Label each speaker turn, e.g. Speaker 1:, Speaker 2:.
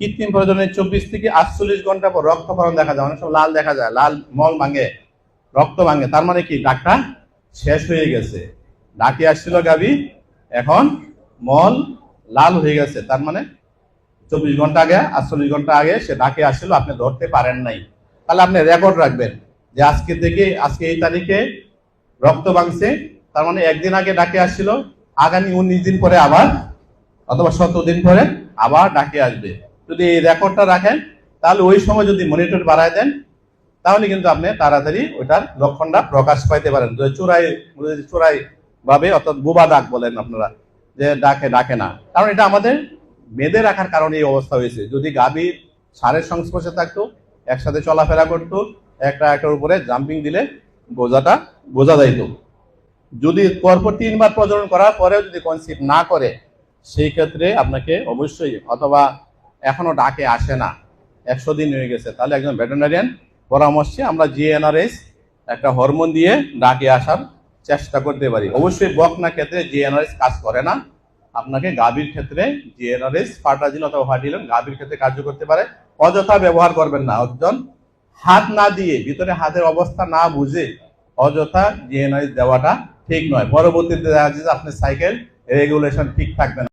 Speaker 1: কৃত্রিম প্রজননের চব্বিশ থেকে আটচল্লিশ ঘণ্টা পর রক্তক্ষরণ দেখা যায়। অনেক সময় লাল দেখা যায়, লাল মল ভাঙে, রক্ত ভাঙে। তার মানে কি? ডাকটা শেষ হয়ে গেছে। ডাকে আসছিল গাবি এখন মল লাল হয়ে গেছে। তার মানে চব্বিশ ঘণ্টা আগে, আটচল্লিশ ঘণ্টা আগে সে ডাকে আসছিল, আপনি ধরতে পারেন নাই। তাহলে আপনি রেকর্ড রাখবেন যে আজকে থেকে, আজকে এই তারিখে রক্ত ভাঙছে। তার মানে একদিন আগে ডাকে আসছিল, আগামী উনিশ দিন পরে আবার, অথবা সতেরো দিন পরে আবার ডাকে আসবে। যদি রেকর্ডটা রাখেন, তাহলে ওই সময় যদি মনিটর বাড়ায় দেন, তাহলে কিন্তু আপনি তাড়াতাড়ি ওটার লক্ষণটা প্রকাশ পাইতে পারেন। চোরাই চোরাই ভাবে, অর্থাৎ বোবা ডাক বলেন আপনারা, যে ডাকে ডাকে না। কারণ এটা আমাদের বেঁধে রাখার কারণে এই অবস্থা হয়েছে। যদি গাভী সারের সংস্পর্শে থাকতো, একসাথে চলাফেরা করতো একটা একটার উপরে জাম্পিং দিলে বোঝাটা, বোঝা যাইতো। যদি পরপর তিনবার প্রজনন করার পরেও যদি কনসিভ না করে, সেই ক্ষেত্রে আপনাকে অবশ্যই অথবা এখনও ডাকে আসে না। একশো দিন হয়ে গেছে। তাহলে একজন ভেটেনারিয়ান পরামর্শে আমরা জিএনআরএস একটা হরমোন দিয়ে ডাকে আসার চেষ্টা করতে পারি। অবশ্যই বকনা ক্ষেত্রে জিএনআরএস কাজ করে না। আপনাকে গাভীর ক্ষেত্রে জিএনআরএস ফার্টাজিন অথবা ফার্টিলন গাভীর ক্ষেত্রে কার্য করতে পারে। অযথা ব্যবহার করবেন না। একজন হাত না দিয়ে, ভিতরে হাতের অবস্থা না বুঝে অযথা জিএনআরএস দেওয়াটা ঠিক নয়। পরবর্তীতে দেখা যাচ্ছে আপনার সাইকেল রেগুলেশন ঠিক থাকবে না।